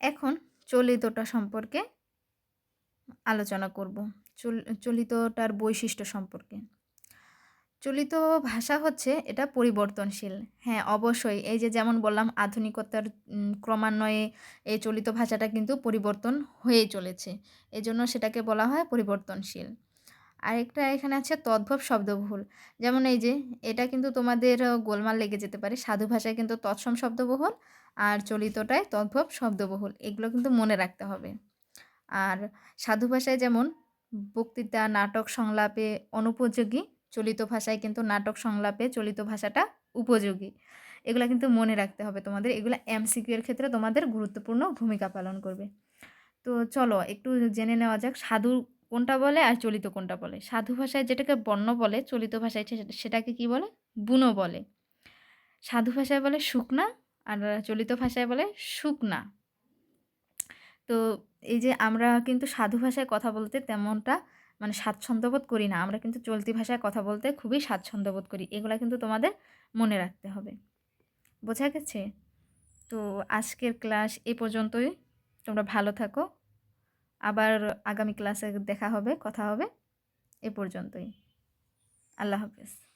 এখন চলিতটা সম্পর্কে আলোচনা করব। চলিতটার বৈশিষ্ট্য সম্পর্কে। চলিত ভাষা হচ্ছে এটা পরিবর্তনশীল। হ্যাঁ অবশ্যই। এই যে যেমন বললাম, আধুনিকতার ক্রমান্বয়ে এই চলিত ভাষাটা কিন্তু পরিবর্তন হয়ে চলেছে। এজন্য সেটাকে বলা হয় পরিবর্তনশীল। আরেকটা এখানে আছে তদ্ভব শব্দবহুল যেমন এই যে, এটা কিন্তু তোমাদের গোলমাল লেগে যেতে পারে। সাধু ভাষায় কিন্তু তৎসম শব্দবহুল আর চলিতটায় তদ্ভব শব্দবহুল এগুলো কিন্তু মনে রাখতে হবে। আর সাধু ভাষায় যেমন, বক্তৃতা, নাটক সংলাপে অনুপযোগী, চলিত ভাষায় কিন্তু নাটক সংলাপে চলিত ভাষাটা উপযোগী। এগুলো কিন্তু মনে রাখতে হবে তোমাদের। এগুলো এমসিকিউ এর ক্ষেত্রে তোমাদের গুরুত্বপূর্ণ ভূমিকা পালন করবে। তো চলো, একটু জেনে নেওয়া যাক সাধু কোনটা বলে আর চলিত কোনটা বলে? সাধু ভাষায় যেটাকে বর্ণ বলে, চলিত ভাষায় সেটাকে কি বলে? বুনো বলে। সাধু ভাষায় বলে শুকনা আর চলিত ভাষায় বলে শুকনা। তো এই যে আমরা কিন্তু সাধু ভাষায় কথা বলতে তেমনটা মানে স্বাচ্ছন্দ্যবোধ করি না। আমরা কিন্তু চলতি ভাষায় কথা বলতে খুবই স্বাচ্ছন্দ্যবোধ করি। এগুলো কিন্তু তোমাদের মনে রাখতে হবে। বোঝা গেছে? তো আজকের ক্লাস এ পর্যন্তই। তোমরা ভালো থাকো। আবার আগামী ক্লাসে দেখা হবে কথা হবে এ পর্যন্তই। আল্লাহ হাফেজ।